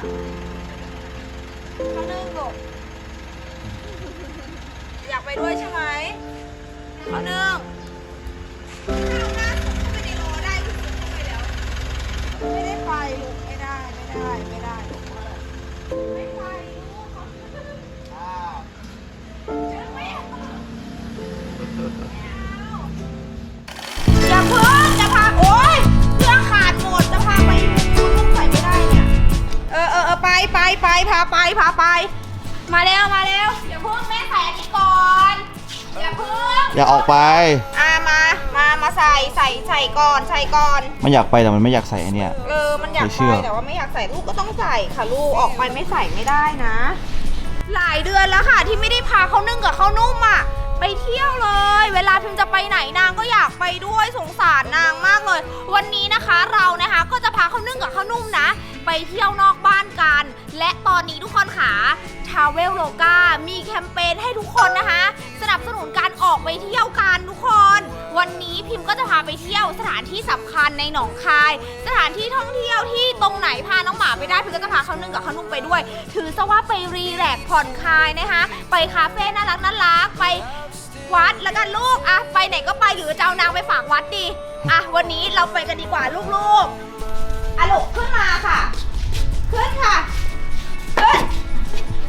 ข้าวนึ่งลูกอยากไปด้วยใช่ไหมข้าวนึ่ง พาไปพาไป มาแล้วมาแล้วอย่าเพิ่งแม่ใส่อันนี้ก่อนอย่าเพิ่งอย่าออกไป อ่ามามามาใส่ใส่ใส่ก่อนใส่ก่อน มันอยากไปแต่มันไม่อยากใส่ไอเนี่ยเออ มันอยากไม่เชื่ไปอ แต่ว่าไม่อยากใส่ลูกก็ต้องใส่ค่ะลูกออกไปไม่ใส่ไม่ได้นะ หลายเดือนแล้วค่ะที่ไม่ได้พาเขานึ่งกับเขานุ่มอะ ไปเที่ยวเลย เวลาพิมจะไปไหนนางก็อยากไปด้วยสงสารนางมากเลย วันนี้นะคะเรานะคะก็จะพาเขานึ่งกับเขานุ่มนะ ไปเที่ยวนอกบ้านกัน และตอนนี้ทุกคนค่ะทาวเวลโลกามีแคมเปญให้ทุกคนนะคะ สนับสนุนการออกไปเที่ยวกันทุกคน วันนี้พิมพ์ก็จะพาไปเที่ยวสถานที่สำคัญในหนองคาย สถานที่ท่องเที่ยวที่ตรงไหนพาน้องหมาไปได้พิมก็จะพาเขานึ่งกับเขานุ่มไปด้วย ถือซะว่าไปรีแลกผ่อนคลายนะคะ ไปคาเฟ่น่ารักน่ารักไปวัดแล้วกันลูกอะไปไหนก็ไปหรือจะเอานางไปฝากวัดดีอะวันนี้เราไปกันดีกว่าลูกๆ อะลูกขึ้นมาค่ะ ขึ้นค่ะ ขึ้น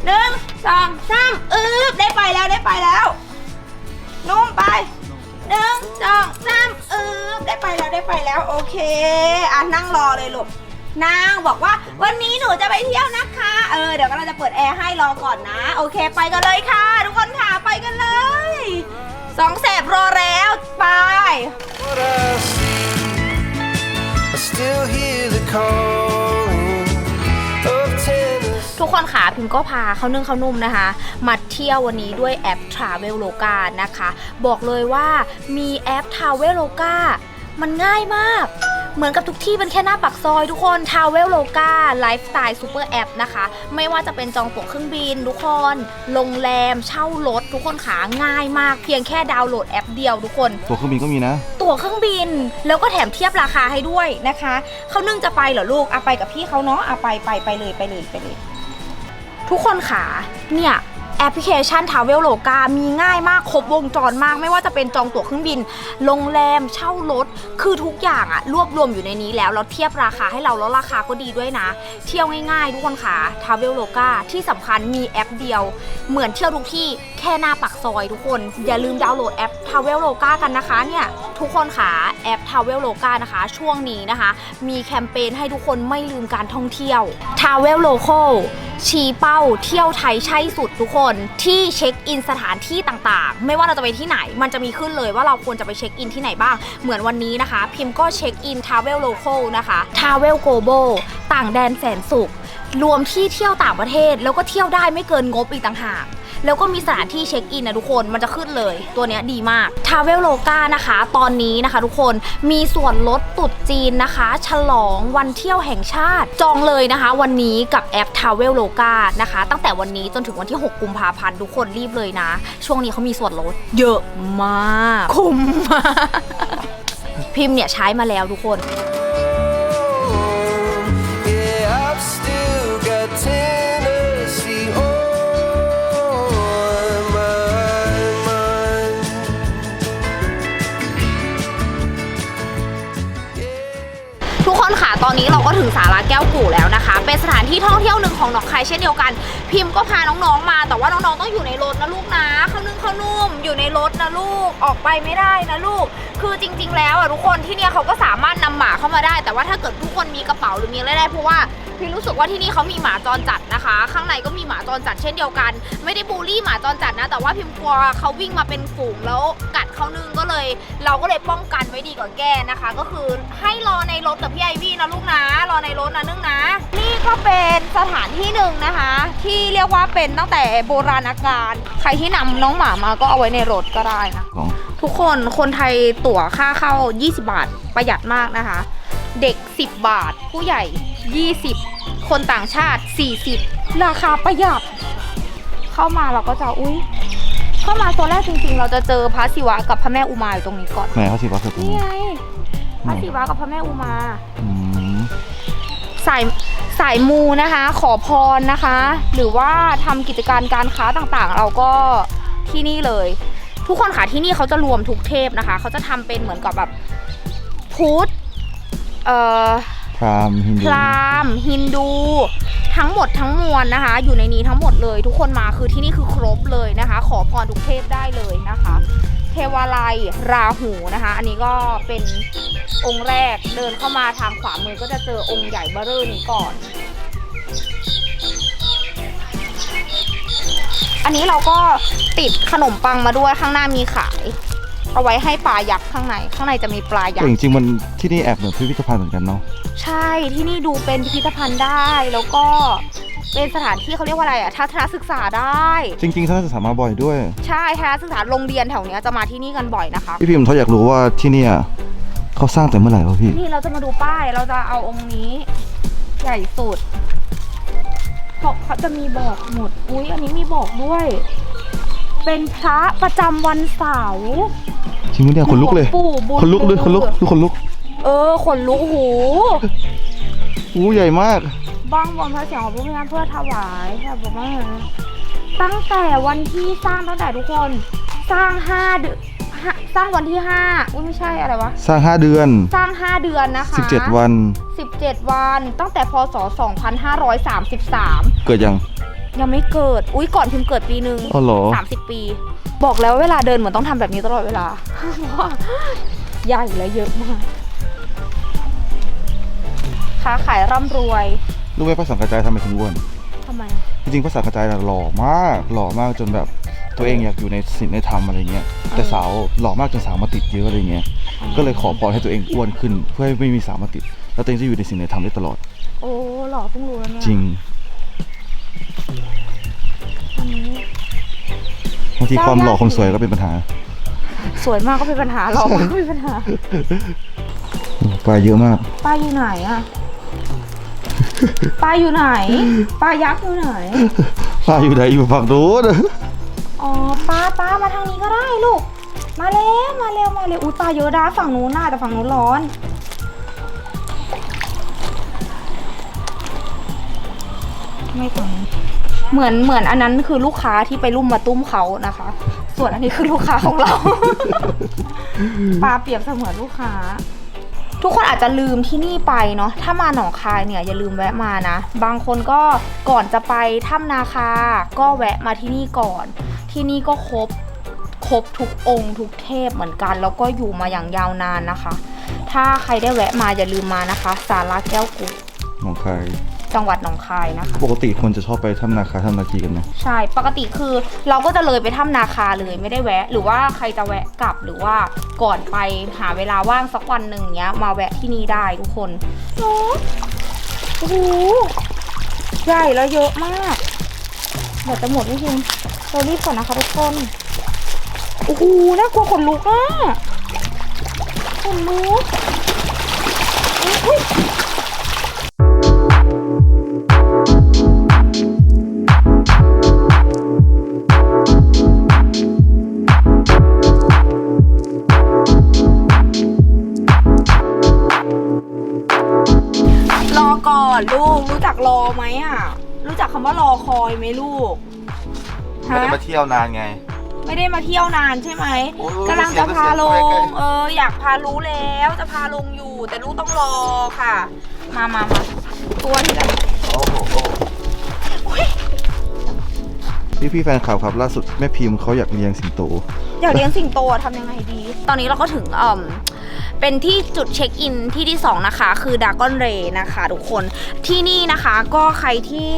หนึ่งสองสามอึ๊บได้ไปแล้วได้ไปแล้วนุ่มไปหนึ่งสองสามอึ๊บได้ไปแล้วได้ไปแล้ว โอเคอะนั่งรอเลยลูกนางบอกว่าวันนี้หนูจะไปเที่ยวนะคะ เออเดี๋ยวก็เราจะเปิดแอร์ให้รอก่อนนะ โอเค ไปกันเลยค่ะ ทุกคนค่ะไปกันเลยสองแสบรอแล้วไป still hear the calling of tennis. ทุกคนค่ะพิมก็พาเขานึ่งเขานุ่มนะคะ มาเที่ยววันนี้ด้วยแอป Traveloka นะคะ บอกเลยว่ามีแอป Traveloka มันง่ายมาก เหมือนกับทุกที่เป็นแค่หน้าปักซอยทุกคน Traveloka Lifestyle Super App นะคะ ไม่ว่าจะเป็นจองตั๋วเครื่องบิน ทุกคน โรงแรม เช่ารถ ทุกคนขาง่ายมาก เพียงแค่ดาวน์โหลดแอปเดียวทุกคน ตัวเครื่องบินก็มีนะ ตั๋วเครื่องบิน แล้วก็แถมเทียบราคาให้ด้วยนะคะ เขานึ่งจะไปเหรอลูกอะไปกับพี่เขาเนาะอะไปไปไปเลยไปเลยไปเลย ทุกคนขาเนี่ย แอปพลิเคชัน Travel l o g a มีง่ายมากครบวงจรมาก ไม่ว่าจะเป็นจองตั๋วเครื่องบินโรงแรมเช่ารถ คือทุกอย่างอะรวบรวมอยู่ในนี้แล้วแล้วเทียบราคาให้เราแล้วราคาก็ดีด้วยนะ เที่ยวง่ายๆ ทุกคนขา Travel l o g a ที่สำคัญมีแอปเดียว เหมือนเที่ยวทุกที่แค่หน้าปักซอยทุกคน อย่าลืมดาวน์โหลดแอป Travel l o g a กันนะคะเนี่ยทุกคนขาแอป Travel l o g a นะคะ ช่วงนี้นะคะ มีแคมเปญให้ทุกคนไม่ลืมการท่องเที่ยว Travel Local ชี้เป้าเที่ยวไทยใช่สุดทุกคนที่เช็คอินสถานที่ต่างๆ ไม่ว่าเราจะไปที่ไหน มันจะมีขึ้นเลยว่าเราควรจะไปเช็คอินที่ไหนบ้าง เหมือนวันนี้นะคะ พิมพ์ก็เช็คอินทาวเวลโลโคนะคะ Travel Global ต่างแดนแสนสุข รวมที่เที่ยวต่างประเทศแล้วก็เที่ยวได้ไม่เกินงบอีกต่างหาก แล้วก็มีสถานที่เช็คอินนะทุกคนมันจะขึ้นเลย ตัวเนี้ยดีมาก Travel l o g a นะคะ ตอนนี้นะคะ ทุกคนมีส่วนลดตุดจีนนะคะ ฉลองวันเที่ยวแห่งชาติ จองเลยนะคะ วันนี้กับแอป Travel l o g a นะคะ ตั้งแต่วันนี้จนถึงวันที่ 6 กุมภาพันธ์ทุกคนรีบเลยนะ ช่วงนี้เขามีส่วนลด เยอะมาก คุ้มมากพิมพ์เนี่ยใช้มาแล้วทุกคน ตอนนี้เราก็ถึงสาราแก้วกู่แล้วนะคะ เป็นสถานที่ท่องเที่ยวหนึ่งของหนองคายเช่นเดียวกัน พิมพ์ก็พาน้องๆมา แต่ว่าน้องๆต้องอยู่ในรถนะลูกนะข้าวนึ่ง ข้าวนุ่มอยู่ในรถนะลูกออกไปไม่ได้นะลูก คือจริง ๆ แล้วอะทุกคนที่เนี่ยเขาก็สามารถนำหมาเข้ามาได้ แต่ว่าถ้าเกิดทุกคนมีกระเป๋าหรือมีอะไรได้เพราะว่าพิมรู้สึกว่าที่นี่เขามีหมาจรจัดนะคะ ข้างในก็มีหมาจรจัดเช่นเดียวกัน ไม่ได้บูลลี่หมาจรจัดนะ แต่ว่าพิมกลัวเขาวิ่งมาเป็นฝูงแล้วกัดเขานึ่งก็เลย เราก็เลยป้องกันไว้ดีกว่าแก้นะคะ ก็คือให้รอในรถกับพี่ไอวี่นะลูกนะ รอในรถนะนึ่งนะ นี่ก็เป็นสถานที่หนึ่งนะคะ ที่เรียกว่าเป็นตั้งแต่โบราณกาลใครที่นำน้องหมามาก็เอาไว้ในรถก็ได้นะ ของทุกคนคนไทยตั๋วค่าเข้า 20 บาทประหยัดมากนะคะ เด็ก 10 บาท ผู้ใหญ่ 20 คนต่างชาติ 40 ราคาประหยัด เข้ามาเราก็จะอุ้ยเข้ามาโซนแรกจริงๆ เราจะเจอพระศิวะกับพระแม่อุมาอยู่ตรงนี้ก่อนไหนเขาสิว่าคือตรงนี่นี้ไงพระศิวะกับพระแม่อุมาอืมสายสายมูนะคะ ขอพรนะคะ หรือว่าทำกิจการการค้าต่างๆ เราก็ ที่นี่เลย ทุกคนค่ะที่นี่เขาจะรวมทุกเทพนะคะ เขาจะทำเป็นเหมือนกับแบบพุทธเอ่อพราหมณ์ฮินพดูราหมณ์ฮินดู ทั้งหมดทั้งมวลนะคะ อยู่ในนี้ทั้งหมดเลย ทุกคนมาคือที่นี่คือครบเลยนะคะ ขอพรทุกเทพได้เลยนะคะ เทวาลัยราหูนะคะ อันนี้ก็เป็นองค์แรกเดินเข้ามาทางขวามือก็จะเจอองค์ใหญ่เบ้อเร่อนี้ก่อน อันนี้เราก็ติดขนมปังมาด้วยข้างหน้ามีขาย เอาไว้ให้ปลายักษ์ข้างใน ข้างในจะมีปลายักแต่ษ์จริงๆมันที่นี่แอบเหมือนพิพิธภัณฑ์เหมือนกันเนาะใช่ที่นี่ดูเป็นพิพิธภัณฑ์ได้แล้วก็เป็นสถานที่เขาเรียกว่าอะไรอะทัศนศึกษาได้ จริงๆท่านศึกษามาบ่อยด้วย ใช่ทัศนศึกษาโรงเรียนแถวเนี้ยจะมาที่นี่กันบ่อยนะคะ พี่พิมพ์เขาอยากรู้ว่าที่เนี่ยเขาสร้างแต่เมื่อไหร่วะพี่ นี่เราจะมาดูป้ายเราจะเอาองค์นี้ ใหญ่สุด เพราะเขาจะมีบอกหมด อุ้ยอันนี้มีบอกด้วย เป็นพระประจำวันเสาร์ จริงไหมเนี่ยคนลุกเลยหวงปู่บุญคนลุกเลยคนลุกคนลุกเออขนลุกหู อู้ใหญ่มาก บ้างบนพระเสียงของพระพุทธเพื่อถวายค่ะบอกว่าตั้งแต่วันที่สร้างตั้งแต่ทุกคน สร้างห้าเดือน ห้าสร้างวันที่ห้าอุ้ยไม่ใช่อะไรวะ สร้าง 5 เดือน สร้าง 5 เดือนนะคะ17 วัน 17 วันตั้งแต่พศ 2533 เกิดยัง ยังไม่เกิด อุ้ยก่อนพิมพ์เกิดปีหนึ่งอ๋อเหรอ30ปี บอกแล้วเวลาเดินเหมือนต้องทำแบบนี้ตลอดเวลา เพราะว่าใหญ่และเยอะมาก ค้าขายร่ำรวยรู้ไหมพระสังฆจายทำไมถึงอ้วน ทำไม จริงๆพระสังฆจายน่ะหล่อมาก หล่อมากจนแบบ ตัวเองอยากอยู่ในศีลในธรรมอะไรเงี้ยแต่สาวหล่อมากจนสาวมาติดเยอะอะไรเงี้ยก็เลยขอพรให้ตัวเองอ้วนขึ้น เพื่อให้ไม่มีสาวมาติด แล้วตัวเองจะอยู่ในศีลในธรรมได้ตลอด โอ้หล่อเพิ่งรู้แล้วเนี่ยจริงอันนี้บางทีความหล่อความสวยก็เป็นปัญหาสวยมากก็เป็นปัญหาหล่อมากก็เป็นปัญหาปลาเยอะมาก ป้าอยู่ไหนอะป้าอยู่ไหนป้ายักษ์อยู่ไหน ปลาอยู่ไหนอยู่ฝั่งโน้น อ๋อป้าป้ามาทางนี้ก็ได้ลูก มาเร็วมาเร็วมาเร็วอุ้ยปลาเยอะนะฝั่งนู้นน่าแต่ฝั่งนู้นร้อน ไม่ฝั่งนี้เหมือนเหมือนอันนั้นคือลูกค้าที่ไปรุ่มมาตุ้มเขานะคะ ส่วนอันนี้คือลูกค้าของเรา ปลาเปรียบเสมือนลูกค้า ทุกคนอาจจะลืมที่นี่ไปเนาะถ้ามาหนองคายเนี่ยอย่าลืมแวะมานะ บางคนก็ก่อนจะไปถ้ำนาคา ก็แวะมาที่นี่ก่อน ที่นี่ก็ครบครบทุกองค์ทุกเทพเหมือนกัน แล้วก็อยู่มาอย่างยาวนานนะคะ ถ้าใครได้แวะมาอย่าลืมมานะคะสาราแก้วกูหนองคายจังหวัดหนองคายนะคะ ปกติคนจะชอบไปถ้ำนาคาถ้ำนาคีกันเนาะใช่ปกติคือเราก็จะเลยไปถ้ำนาคาเลยไม่ได้แวะ หรือว่าใครจะแวะกลับหรือว่าก่อนไปหาเวลาว่างสักวันหนึ่งเนี้ย มาแวะที่นี่ได้ทุกคนโอ้โอ้โหใหญ่แล้วเยอะมาก แบบจะหมดไม่จริงเรารีบก่อนนะคะทุกคนโอ้โหน่ากลัวขนลุกอะขนลุกอุ๊ย ไหมลูกไม่ได้ฮะมาเที่ยวนานไง ไม่ได้มาเที่ยวนานใช่ไหมโอ้ยกำลังจะพาลเสียงง เสียง เอออยากพารู้แล้ว จะพาลงอยู่ แต่ลูกต้องรอค่ะ มามามาตัวที่แบบโอ้โหพี่พี่ๆแฟนคลับครับล่าสุดแม่พิมพ์เขาอยากเลี้ยงสิงโต อยากเลี้ยงสิงโตอะทำยังไงดี ตอนนี้เราก็ถึงเอ่มเป็นที่จุดเช็คอินที่ที่ 2 นะคะ คือดากอนเรนะคะทุกคนที่นี่นะคะก็ใครที่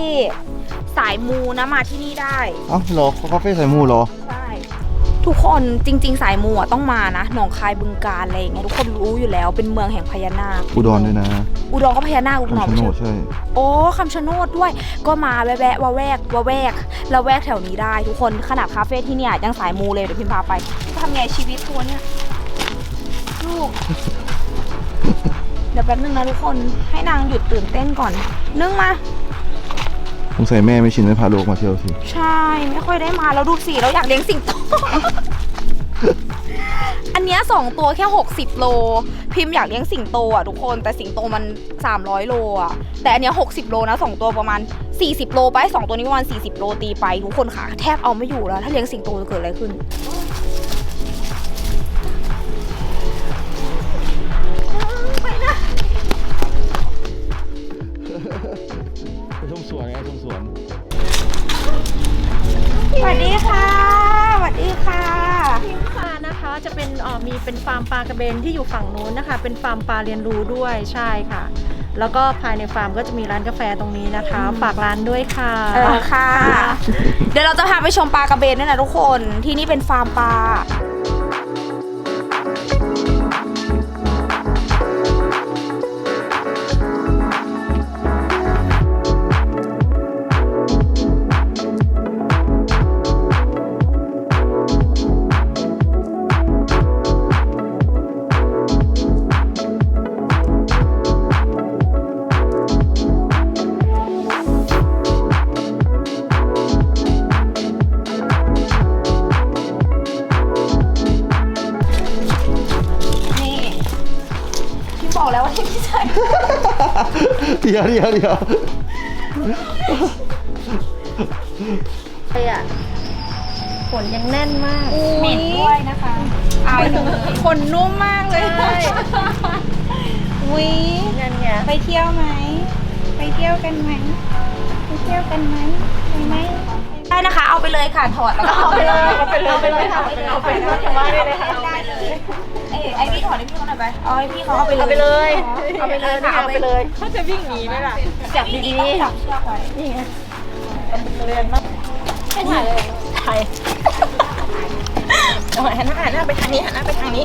สายมูนะมาที่นี่ได้ เอ้าเหรอเขาคาเฟ่ใส่หมูเหรอ ใช่ ทุกคนจริง ๆ สายมูอะต้องมานะ หนองคายบึงการอะไรอย่างเงี้ยทุกคนรู้อยู่แล้วเป็นเมืองแห่งพญานาคอุดรด้วยนะอุดรก็พญานาคอุดรคำชะโนดใช่ โอ้คำชะโนดด้วย ก็มาแวะแวะวะแวกวะแวกละแวกแถวนี้ได้ ทุกคนขนาดคาเฟ่ที่เนี่ยยังสายมูเลยเดี๋ยวพิมพาไปทำไงชีวิตตัวเนี่ยลูก เดี๋ยวแป๊บนึงนะทุกคนให้นางหยุดตื่นเต้นก่อน นึ่งมา สงสัยแม่ไม่ชินไม่พาลูกมาเที่ยวสิใช่ ไม่ค่อยได้มาแล้วดูสิเราอยากเลี้ยงสิงโต อันเนี้ยสองตัวแค่ 60 โล พิมพ์อยากเลี้ยงสิงโตอะทุกคน แต่สิงโตมัน 300 โลอะ แต่อันเนี้ย60 โลนะสองตัวประมาณ 40 โลไปสองตัวนี้ประมาณ 40 โลตีไปทุกคนค่ะ แทบเอาไม่อยู่แล้ว ถ้าเลี้ยงสิงโตจะเกิดอะไรขึ้น เป็นฟาร์มปลากระเบนที่อยู่ฝั่งนู้นนะคะ เป็นฟาร์มปลาเรียนรู้ด้วยใช่ค่ะ แล้วก็ภายในฟาร์มก็จะมีร้านกาแฟตรงนี้นะคะฝากร้านด้วยค่ะ เออค่ะ เดี๋ยวเราจะพาไปชมปลากระเบนด้วยนะทุกคน ที่นี่เป็นฟาร์มปลา บอกแล้วว่าที่พี่ใส่เดี๋ยวเดี๋ยวเดี๋ยวไปอะขนยังแน่นมากเหม็นด้วยนะคะ เอาเลยขนนุ่มมากเลยวินั่นไงไปเที่ยวไหม ไปเที่ยวกันไหม ไปเที่ยวกันไหมไปไหมได้นะคะ เอาไปเลยค่ะถอดแล้วก็เอาไปเลยเอาไปเลยเอาไปเลยเอาไปเลยเอาไปเลย เอาไปเลยค่ะได้เลยเอ้ยไอพี่ถอดให้พี่เขาหน่อยไปเอาให้พี่เขาเอาไปเลยเอาไปเลยเอาไปเลยค่ะเอาไปเลยเขาจะวิ่งหนีไหมล่ะจับดีต้องจับเชือกไว้ๆนี่ไงเรียนมากให้ถ่ายเลยถ่ายเอาหันหน้าหันหน้าไปทางนี้หันหน้าไปทางนี้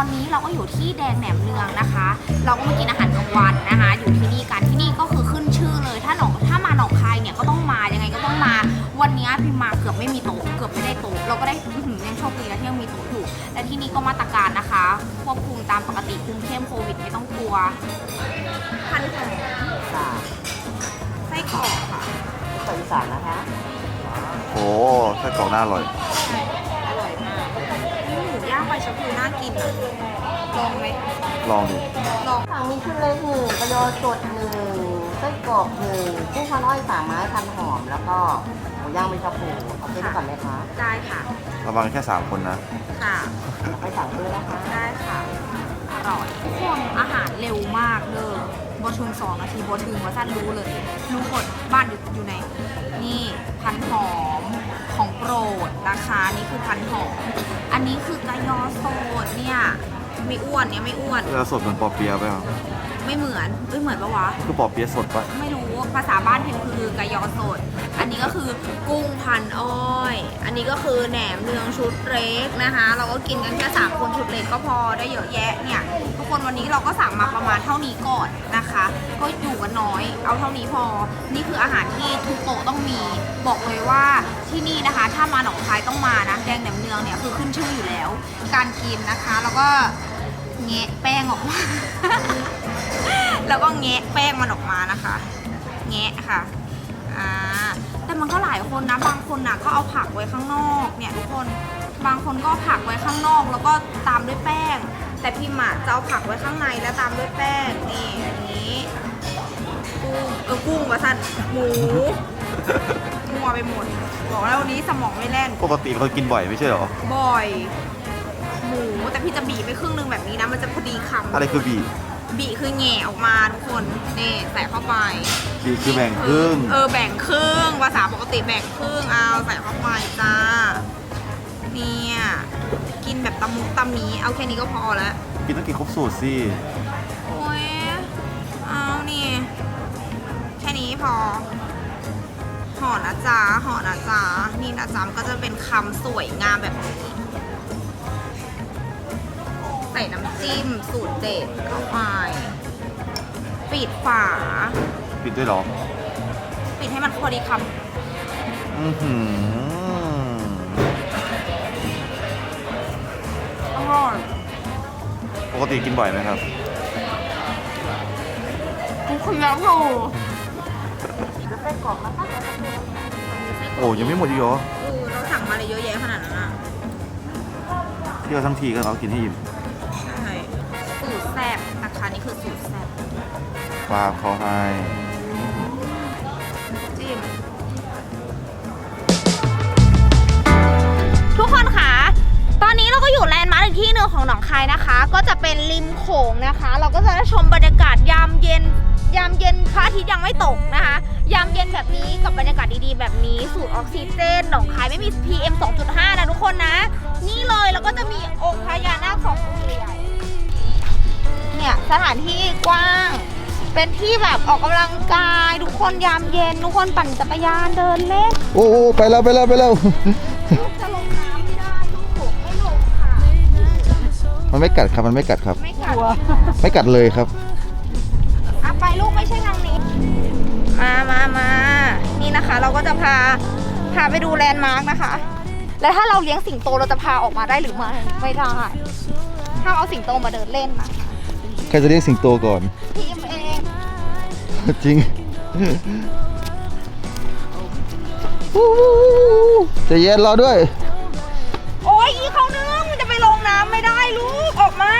อนนี้เราก็อยู่ที่แดงแหนมเนืองนะคะ เราก็มากินอาหารกลางวันนะคะ อยู่ที่นี่กันที่นี่ก็คือขึ้นชื่อเลย ถ้าหนองถ้ามาหนองคายเนี่ยก็ต้องมายังไงก็ต้องมา วันนี้พิมมาเกือบไม่มีโต๊ะเกือบไม่ได้โต๊ะเราก็ได้อื้อหือยังโชคดีนะที่ยังมีโต๊ะอยู่แต่ที่นี่ก็มาตรการนะคะควบคุมตามปกติคุมเข้มโควิดไม่ต้องกลัวพันหอมไส้กรอกค่ะคนอีสานนะคะโอ้ไส้กรอกน่าอร่อยอร่อยมากนี่ หมูย่างใบชะพูน่ากินอะลองไหมลองดิลองฝั่งมีชุดเล็กหนึ่งกระยอสดหนึ่งไส้กรอกหนึ่งกุ้งพันอ้อยสามไม้พันหอม แล้วก็หมูย่างเป็นชาปูเอาไปด้วยก่อนไหมคะได้ค่ะระวังแค่3คนนะ ค่ะเอาไปสั่งด้วยนะคะ ได้ค่ะ อร่อยทุกคนอาหารเร็วมากเด้อบอชุนสองนาทีบอถึงว่าสั้นรู้เลย รู้หมดบ้านอยู่อยู่ไหน นี่พันหอมของโปรดราคา นี่คือพันหอม อันนี้คือกะยอโสดเนี่ยไม่อ้วนเนี่ยไม่อ้วนแล้วสดเหมือนปอเปียะไปอะไม่เหมือนเอ้ยเหมือนปะวะ คือปอเปียะสดปะไม่รู้ ภาษาบ้านพิมพ์คือกะยอสด อันนี้ก็คือกุ้งพันอ้อย อันนี้ก็คือแหนมเนืองชุดเล็กนะคะ เราก็กินกันแค่สามคนชุดเล็กก็พอได้เยอะแยะเนี่ยทุกคนวันนี้เราก็สั่งมาประมาณเท่านี้ก่อนนะคะ ก็อยู่กันน้อย เอาเท่านี้พอ นี่คืออาหารที่ทุกโต๊ะต้องมี บอกเลยว่าที่นี่นะคะ ถ้ามาหนองคายต้องมานะแดงแหนมเนืองเนี่ยคือขึ้นชื่ออยู่แล้ว การกินนะคะ แล้วก็แงะแป้งออกมา แล้วก็แงะแป้งมันออกมานะคะ แงะค่ะอ่าแต่มันก็หลายคนนะบางคนน่ะก็เอาผักไว้ข้างนอกเนี่ยทุกคนบางคนก็เอาผักไว้ข้างนอก แล้วก็ตามด้วยแป้ง แต่พิมพ์อะจะเอาผักไว้ข้างในแล้วตามด้วยแป้งนี่อย่างนี้กุ้งเออกุ้งวะสันหมูมัวไปหมดบอกแล้ววันนี้สมองไม่แล่นปกติเขากินบ่อยไม่ใช่เหรอ บ่อย หมูแต่พี่จะบีบไปครึ่งหนึงแบบนี้นะมันจะพอดีคำอะไรคือบีบี คือแง่ออกมาทุกคนนี่ใส่เข้าไป บีคือแบ่งครึ่งเออแบ่งครึ่งภาษาปกติแบ่งครึ่งเอาใส่เข้าไปจ้า เนี่ยกินแบบตะมุตะมีเอาแค่นี้ก็พอแล้วกินต้องกินครบสูตรสิโอ้ยเอานี่แค่นี้พอห่อนะจ๊ะห่อนะจ๊ะนี่นะจ๊ะมันก็จะเป็นคำสวยงามแบบนี้ใส่น้ำจิ้มสูตรเด็ดเข้าไปปิดฝา ปิดด้วยเหรอ ปิดให้มันพอดีคอือหือำอร่อยปกติกินบ่อยไหมครับ ทุกคนแล้วอยู่โอ้ยังไม่หมดอีกเหรอ เออเราสั่งมาเลยเยอะแยะขนาดนั้นอะเที่ยวทั้งทีก็เรากินให้อิ่มใช่สูตรแซ่ บนะคะนี่คือสูตรแซ่บปลาเขาให้จิ้มทุกคนค่ะตอนนี้เราก็อยู่แลนด์มาร์คอีกที่หนึ่งของหนองคายนะคะ ก็จะเป็นริมโขงนะคะ เราก็จะได้ชมบรรยากาศยามเย็น ยามเย็นพระอาทิตย์ยังไม่ตกนะคะ ยามเย็นแบบนี้กับบรรยากาศดีๆ แบบนี้ สูตรออกซิเจนหนองคายไม่มี PM 2.5 นะทุกคนนะ นี่ สถานที่กว้าง เป็นที่แบบออกกำลังกาย ทุกคนยามเย็น ทุกคนปั่นจักรยานเดินเล่นโอ้โอ้ไปแล้วไปแล้วไปแล้ว ลูกจะลงน้ำไม่ได้ลูกไม่ลงค่ะมันไม่กัดครับมันไม่กัดครับ ไม่กัดไม่กัดเลยครับ อะไปลูกไม่ใช่ทางนี้ มามามานี่นะคะ เราก็จะพาพาไปดูแลนด์มาร์กนะคะ แล้วถ้าเราเลี้ยงสิงโตเราจะพาออกมาได้หรือไม่ไม่ได้ถ้ามเอาสิงโตมาเดินเล่นนะ ใครจะเรียกสิงโตก่อน ทีมเองจริงวู้วู้วู้วู้ใจะเย็นรอด้วย โอ้ยอีเขาเนื้อมันจะไปลงน้ำไม่ได้ลูก ออกมา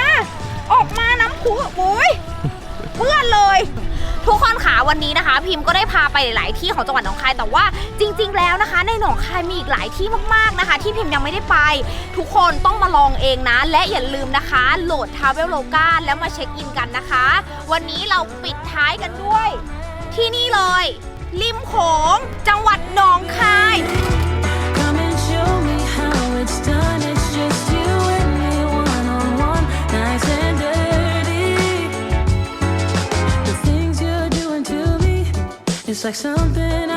ออกมาน้ำพุโอ้ยเพื่อนเลย ทุกคนขาวันนี้นะคะ พิมพ์ก็ได้พาไปหลาย ๆ ที่ของจังหวัดหนองคายแต่ว่าจริง ๆ แล้วนะคะ ในหนองคายมีอีกหลายที่มาก ๆ นะคะ ที่พิมพ์ยังไม่ได้ไป ทุกคนต้องมาลองเองนะ และอย่าลืมนะคะ โหลดทาวเวลโลกาแล้วมาเช็คอินกันนะคะ วันนี้เราปิดท้ายกันด้วย ที่นี่เลย ริมโขงจังหวัด it's like something